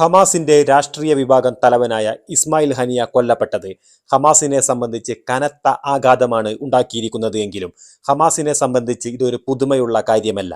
ഹമാസിന്റെ രാഷ്ട്രീയ വിഭാഗം തലവനായ ഇസ്മായിൽ ഹനിയ കൊല്ലപ്പെട്ടത് ഹമാസിനെ സംബന്ധിച്ച് കനത്ത ആഘാതമാണ് ഉണ്ടാക്കിയിരിക്കുന്നത് എങ്കിലും ഹമാസിനെ സംബന്ധിച്ച് ഇതൊരു പുതുമയുള്ള കാര്യമല്ല.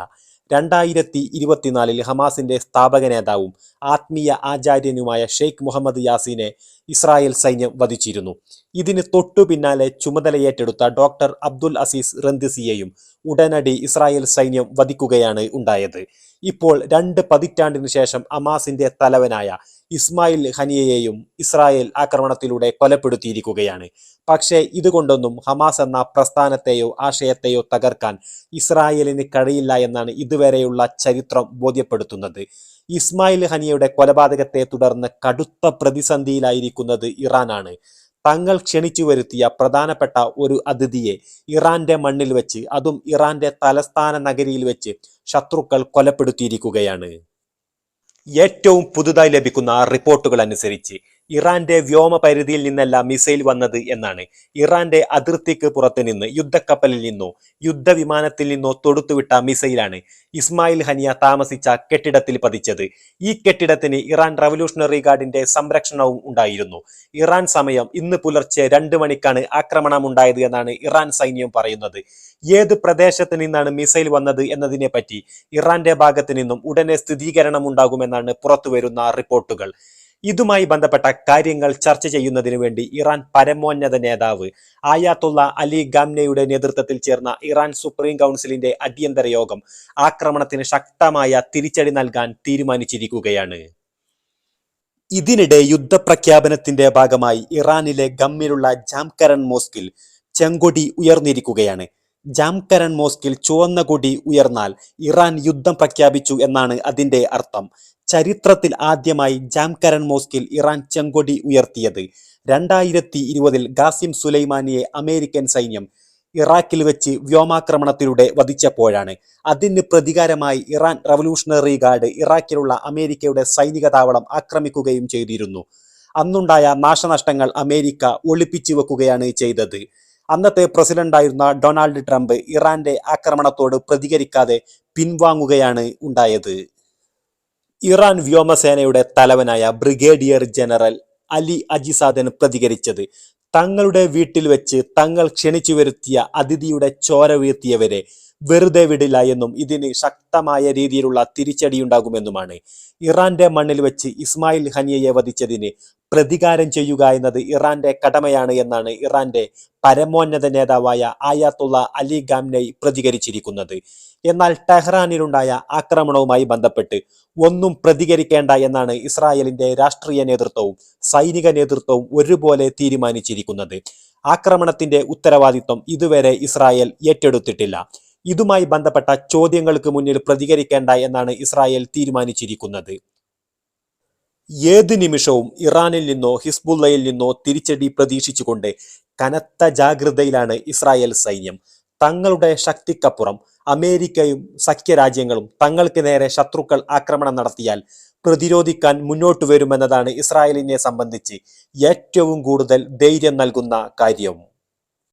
രണ്ടായിരത്തി ഇരുപത്തിനാലിൽ ഹമാസിന്റെ സ്ഥാപക നേതാവും ആത്മീയ ആചാര്യനുമായ ഷെയ്ഖ് മുഹമ്മദ് യാസീനെ ഇസ്രായേൽ സൈന്യം വധിച്ചിരുന്നു. ഇതിന് തൊട്ടു പിന്നാലെ ചുമതലയേറ്റെടുത്ത ഡോക്ടർ അബ്ദുൽ അസീസ് റന്ദിസിയെയും ഉടനടി ഇസ്രായേൽ സൈന്യം വധിക്കുകയാണ് ഉണ്ടായത്. ഇപ്പോൾ രണ്ട് പതിറ്റാണ്ടിനു ശേഷം അമാസിന്റെ തലവനായ ഇസ്മായിൽ ഹനിയയെയും ഇസ്രായേൽ ആക്രമണത്തിലൂടെ കൊലപ്പെടുത്തിയിരിക്കുകയാണ്. പക്ഷേ ഇതുകൊണ്ടൊന്നും ഹമാസ് എന്ന പ്രസ്ഥാനത്തെയോ ആശയത്തെയോ തകർക്കാൻ ഇസ്രായേലിന് കഴിയില്ല എന്നാണ് ഇതുവരെയുള്ള ചരിത്രം ബോധ്യപ്പെടുത്തുന്നത്. ഇസ്മായിൽ ഹനിയയുടെ കൊലപാതകത്തെ തുടർന്ന് കടുത്ത പ്രതിസന്ധിയിലായിരിക്കുന്നത് ഇറാനാണ്. തങ്ങൾ ക്ഷണിച്ചു വരുത്തിയ പ്രധാനപ്പെട്ട ഒരു അതിഥിയെ ഇറാന്റെ മണ്ണിൽ വെച്ച് അതും ഇറാന്റെ തലസ്ഥാന നഗരിയിൽ വെച്ച് ശത്രുക്കൾ കൊലപ്പെടുത്തിയിരിക്കുകയാണ്. ഏറ്റവും പുതുതായി ലഭിക്കുന്ന റിപ്പോർട്ടുകൾ അനുസരിച്ച് ഇറാന്റെ വ്യോമ പരിധിയിൽ നിന്നല്ല മിസൈൽ വന്നത് എന്നാണ്. ഇറാന്റെ അതിർത്തിക്ക് പുറത്ത് നിന്ന് യുദ്ധക്കപ്പലിൽ നിന്നോ യുദ്ധവിമാനത്തിൽ നിന്നോ തൊടുത്തുവിട്ട മിസൈലാണ് ഇസ്മായിൽ ഹനിയ താമസിച്ച കെട്ടിടത്തിൽ പതിച്ചത്. ഈ കെട്ടിടത്തിന് ഇറാൻ റവല്യൂഷണറി ഗാർഡിന്റെ സംരക്ഷണവും ഉണ്ടായിരുന്നു. ഇറാൻ സമയം ഇന്ന് പുലർച്ചെ രണ്ട് മണിക്കാണ് ആക്രമണം ഉണ്ടായത് എന്നാണ് ഇറാൻ സൈന്യം പറയുന്നത്. ഏത് പ്രദേശത്ത് നിന്നാണ് മിസൈൽ വന്നത് എന്നതിനെ പറ്റി ഇറാന്റെ ഭാഗത്ത് നിന്നും ഉടനെ സ്ഥിരീകരണം ഉണ്ടാകുമെന്നാണ് പുറത്തുവരുന്ന റിപ്പോർട്ടുകൾ. ഇതുമായി ബന്ധപ്പെട്ട കാര്യങ്ങൾ ചർച്ച ചെയ്യുന്നതിനു വേണ്ടി ഇറാൻ പരമോന്നത നേതാവ് ആയാത്തുള്ള അലി ഗാംനയുടെ നേതൃത്വത്തിൽ ചേർന്ന ഇറാൻ സുപ്രീം കൗൺസിലിന്റെ അടിയന്തര യോഗം ആക്രമണത്തിന് ശക്തമായ തിരിച്ചടി നൽകാൻ തീരുമാനിച്ചിരിക്കുകയാണ്. ഇതിനിടെ യുദ്ധപ്രഖ്യാപനത്തിന്റെ ഭാഗമായി ഇറാനിലെ ഗമ്മിലുള്ള ജാംകരൺ മോസ്കിൽ ചെങ്കൊടി ഉയർന്നിരിക്കുകയാണ്. ജാംകരൺ മോസ്കിൽ ചുവന്ന കൊടി ഉയർന്നാൽ ഇറാൻ യുദ്ധം പ്രഖ്യാപിച്ചു എന്നാണ് അതിന്റെ അർത്ഥം. ചരിത്രത്തിൽ ആദ്യമായി ജാംകരൺ മോസ്കിൽ ഇറാൻ ചെങ്കൊടി ഉയർത്തിയത്. രണ്ടായിരത്തി ഇരുപതിൽ ഗാസിം സുലൈമാനിയെ അമേരിക്കൻ സൈന്യം ഇറാഖിൽ വെച്ച് വ്യോമാക്രമണത്തിലൂടെ വധിച്ചപ്പോഴാണ്. അതിന് പ്രതികാരമായി ഇറാൻ റവല്യൂഷണറി ഗാർഡ് ഇറാഖിലുള്ള അമേരിക്കയുടെ സൈനിക താവളം ആക്രമിക്കുകയും ചെയ്തിരുന്നു. അന്നുണ്ടായ നാശനഷ്ടങ്ങൾ അമേരിക്ക ഒളിപ്പിച്ചു വെക്കുകയാണ് ചെയ്തത്. അന്നത്തെ പ്രസിഡന്റായിരുന്ന ഡൊണാൾഡ് ട്രംപ് ഇറാന്റെ ആക്രമണത്തോട് പ്രതികരിക്കാതെ പിൻവാങ്ങുകയാണ് ഉണ്ടായത്. ഇറാൻ വ്യോമസേനയുടെ തലവനായ ബ്രിഗേഡിയർ ജനറൽ അലി അജിസാദൻ പ്രതികരിച്ചത് തങ്ങളുടെ വീട്ടിൽ വെച്ച് തങ്ങൾ ക്ഷണിച്ചു വരുത്തിയ അതിഥിയുടെ ചോര വീഴ്ത്തിയവരെ വെറുതെ വിടില്ല എന്നും ഇതിന് ശക്തമായ രീതിയിലുള്ള തിരിച്ചടിയുണ്ടാകുമെന്നുമാണ്. ഇറാന്റെ മണ്ണിൽ വെച്ച് ഇസ്മായിൽ ഹനിയയെ വധിച്ചതിന് പ്രതികാരം ചെയ്യുക എന്നത് ഇറാന്റെ കടമയാണ് എന്നാണ് ഇറാന്റെ പരമോന്നത നേതാവായ ആയാത്തുള്ള അലി ഗാംനൈ പ്രതികരിച്ചിരിക്കുന്നത്. എന്നാൽ ടെഹ്റാനിലുണ്ടായ ആക്രമണവുമായി ബന്ധപ്പെട്ട് ഒന്നും പ്രതികരിക്കേണ്ട എന്നാണ് ഇസ്രായേലിന്റെ രാഷ്ട്രീയ നേതൃത്വവും സൈനിക നേതൃത്വവും ഒരുപോലെ തീരുമാനിച്ചിരിക്കുന്നത്. ആക്രമണത്തിന്റെ ഉത്തരവാദിത്വം ഇതുവരെ ഇസ്രായേൽ ഏറ്റെടുത്തിട്ടില്ല. ഇതുമായി ബന്ധപ്പെട്ട ചോദ്യങ്ങൾക്ക് മുന്നിൽ പ്രതികരിക്കേണ്ട എന്നാണ് ഇസ്രായേൽ തീരുമാനിച്ചിരിക്കുന്നത്. ഏത് നിമിഷവും ഇറാനിൽ നിന്നോ ഹിസ്ബുള്ളയിൽ നിന്നോ തിരിച്ചടി പ്രതീക്ഷിച്ചുകൊണ്ട് കനത്ത ജാഗ്രതയിലാണ് ഇസ്രായേൽ സൈന്യം. തങ്ങളുടെ ശക്തിക്കപ്പുറം അമേരിക്കയും സഖ്യരാജ്യങ്ങളും തങ്ങൾക്ക് നേരെ ശത്രുക്കൾ ആക്രമണം നടത്തിയാൽ പ്രതിരോധിക്കാൻ മുന്നോട്ട് വരുമെന്നതാണ് ഇസ്രായേലിനെ സംബന്ധിച്ച് ഏറ്റവും കൂടുതൽ ധൈര്യം നൽകുന്ന കാര്യം.